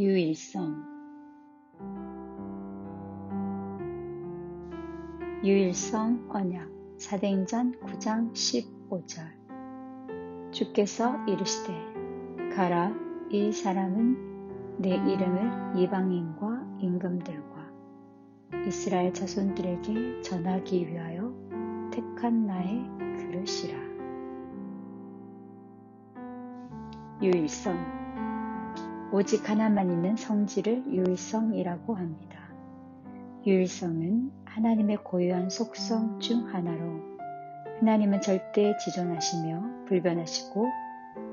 유일성. 유일성 언약. 사도행전 9장 15절. 주께서 이르시되 가라 이 사람은 내 이름을 이방인과 임금들과 이스라엘 자손들에게 전하기 위하여 택한 나의 그릇이라. 유일성 오직 하나만 있는 성질을 유일성이라고 합니다. 유일성은 하나님의 고유한 속성 중 하나로 하나님은 절대 지존하시며 불변하시고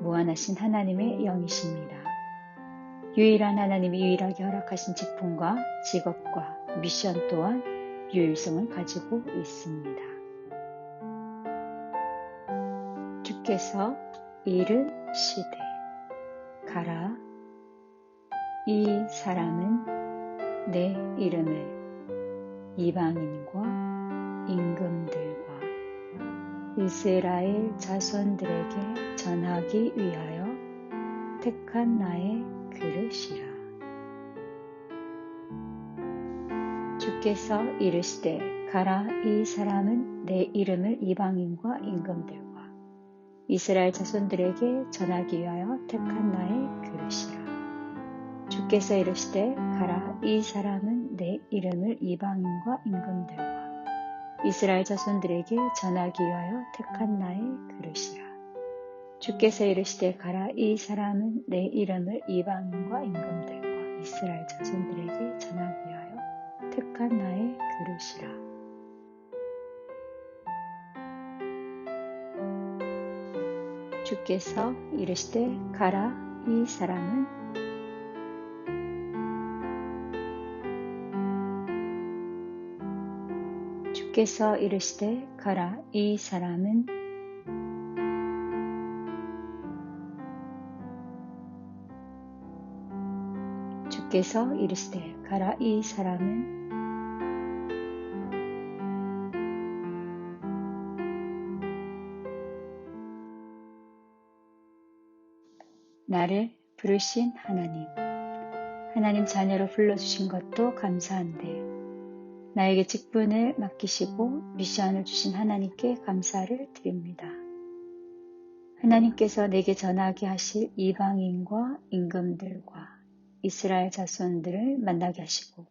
무한하신 하나님의 영이십니다. 유일한 하나님이 유일하게 허락하신 직분과 직업과 미션 또한 유일성을 가지고 있습니다. 주께서 이르시되 가라 이 사람은 내 이름을 이방인과 임금들과 이스라엘 자손들에게 전하기 위하여 택한 나의 그릇이라. 주께서 이르시되 가라 이 사람은 내 이름을 이방인과 임금들과 이스라엘 자손들에게 전하기 위하여 택한 나의 그릇이라. 주께서 이르시되 가라 이 사람은 내 이름을 이방인과 임금들과 이스라엘 자손들에게 전하기 위하여 택한 나의 그릇이라. 주께서 이르시되 가라 이 사람은 내 이름을 이방인과 임금들과 이스라엘 자손들에게 전하기 위하여 택한 나의 그릇이라. 주께서 이르시되 가라 이 사람은 주께서 이르시되 가라 이 사람은 주께서 이르시되 가라 이 사람은 나를 부르신 하나님. 하나님 자녀로 불러주신 것도 감사한데 나에게 직분을 맡기시고 미션을 주신 하나님께 감사를 드립니다. 하나님께서 내게 전하게 하실 이방인과 임금들과 이스라엘 자손들을 만나게 하시고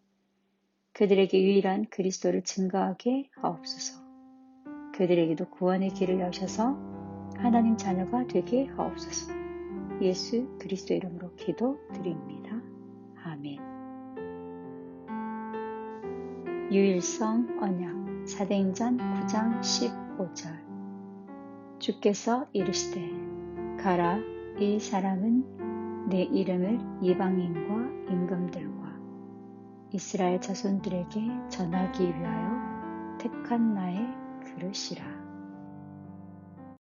그들에게 유일한 그리스도를 증거하게 하옵소서. 그들에게도 구원의 길을 여셔서 하나님 자녀가 되게 하옵소서. 예수 그리스도 이름으로 기도드립니다. 아멘. 유일성 언약 사도행전 9장 15절. 주께서 이르시되 가라 이 사람은 내 이름을 이방인과 임금들과 이스라엘 자손들에게 전하기 위하여 택한 나의 그릇이라